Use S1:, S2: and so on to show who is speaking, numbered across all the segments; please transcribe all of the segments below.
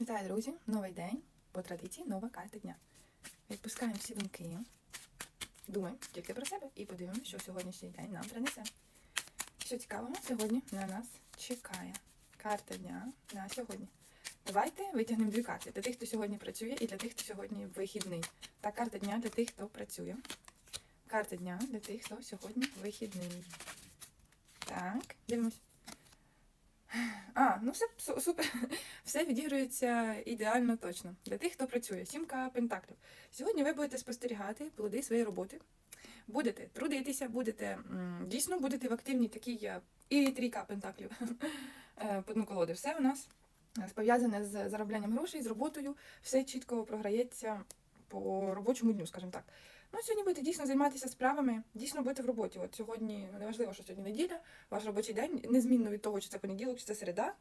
S1: Вітаю, друзі! Новий день. По традиції нова карта дня. Відпускаємо всі думки. Думаємо тільки про себе і подивимося, що сьогоднішній день нам принесе. Що цікавого сьогодні на нас чекає. Карта дня на сьогодні. Давайте витягнемо дві карти для тих, хто сьогодні працює, і для тих, хто сьогодні вихідний. Та карта дня для тих, хто працює. Карта дня для тих, хто сьогодні вихідний. Так, дивимось. Ну все супер. Все відігрується ідеально точно. Для тих, хто працює. Сімка пентаклів. Сьогодні ви будете спостерігати плоди своєї роботи. Будете трудитися, будете дійсно будете в активній такій е, і трійка пентаклів. Е, по одну колоди. Все у нас е, пов'язане з зароблянням грошей, з роботою. Все чітко програється по робочому дню, скажімо так. Ну, сьогодні будете дійсно займатися справами, дійсно будете в роботі. От сьогодні, ну, неважливо, що сьогодні неділя, ваш робочий день, незмінно від того, чи це понеділок, чи це середа.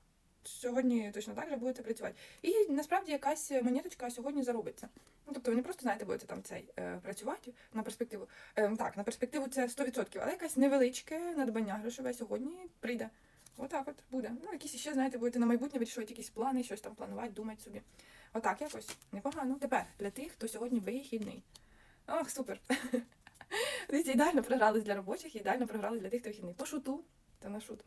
S1: Сьогодні точно так же будете працювати. І насправді якась монеточка сьогодні заробиться. Ну, тобто ви не просто знаєте, будете там цей е, працювати на перспективу. Е, так, на перспективу це 100%, але якась невеличке надбання грошове сьогодні прийде. Отак от буде. Ну, якісь ще, знаєте, будете на майбутнє вирішувати якісь плани, щось там планувати, думати собі. Отак якось. Непогано. Тепер для тих, хто сьогодні вихідний. Ох, супер. Дивіться, ідеально програлись для робочих, ідеально програлись для тих, хто вихідний. По шуту та на шут.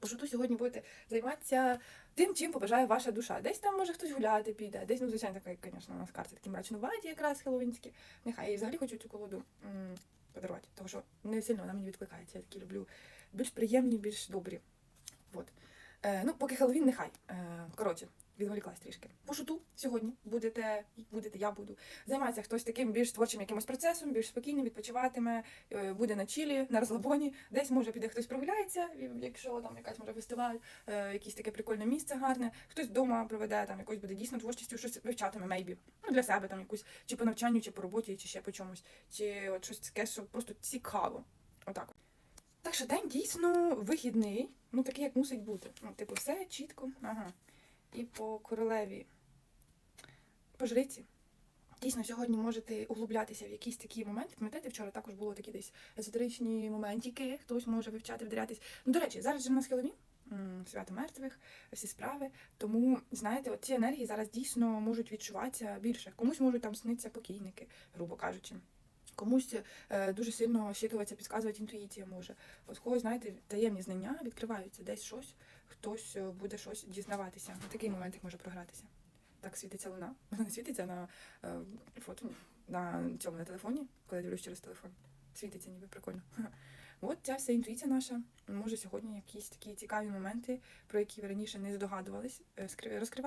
S1: По шуту сьогодні будете займатися тим, чим побажає ваша душа. Десь там може хтось гуляти піде, десь, ну, звичайно, така, звісно, у нас карти такі мрачнуваті, якраз хеловінські. Нехай і взагалі хочу цю колоду м, подарувати, тому що не сильно вона мені відкликається. Я такі люблю більш приємні, більш добрі. От. Е, ну, поки Хеллоуін, нехай. Е, коротше, відволіклась трішки. По шуту сьогодні будете, будете, я буду. Займатися хтось таким більш творчим якимось процесом, більш спокійним, відпочиватиме, е, буде на чілі, на розслабоні. Десь може піде хтось прогуляється, якщо там якась може фестиваль, е, якесь таке прикольне місце гарне. Хтось вдома проведе там якось буде дійсно творчістю, щось вивчатиме, maybe. Ну, для себе там якусь чи по навчанню, чи по роботі, чи ще по чомусь, чи от щось таке, що просто цікаво. Отак. Так що день дійсно вихідний, ну такий, як мусить бути. Ну, типу, все чітко. Ага. І по королеві по жриці. Дійсно, сьогодні можете углублятися в якісь такі моменти. Пам'ятаєте, вчора також було такі десь езотеричні моментики, хтось може вивчати, вдарятись. Ну, до речі, зараз же в нас Хеллоуін, м, свято мертвих, всі справи. Тому, знаєте, от ці енергії зараз дійсно можуть відчуватися більше. Комусь можуть там снитися покійники, грубо кажучи. Комусь е, дуже сильно щитуватися, підказувати інтуїція може. От когось, знаєте, таємні знання відкриваються, десь щось, хтось е, буде щось дізнаватися. Такий момент може програтися. Так світиться луна. Вона не світиться на е, фото на цьому на телефоні, коли я дивлюсь через телефон. Світиться ніби прикольно. От ця вся інтуїція наша може сьогодні якісь такі цікаві моменти, про які ви раніше не здогадувались, розкривати.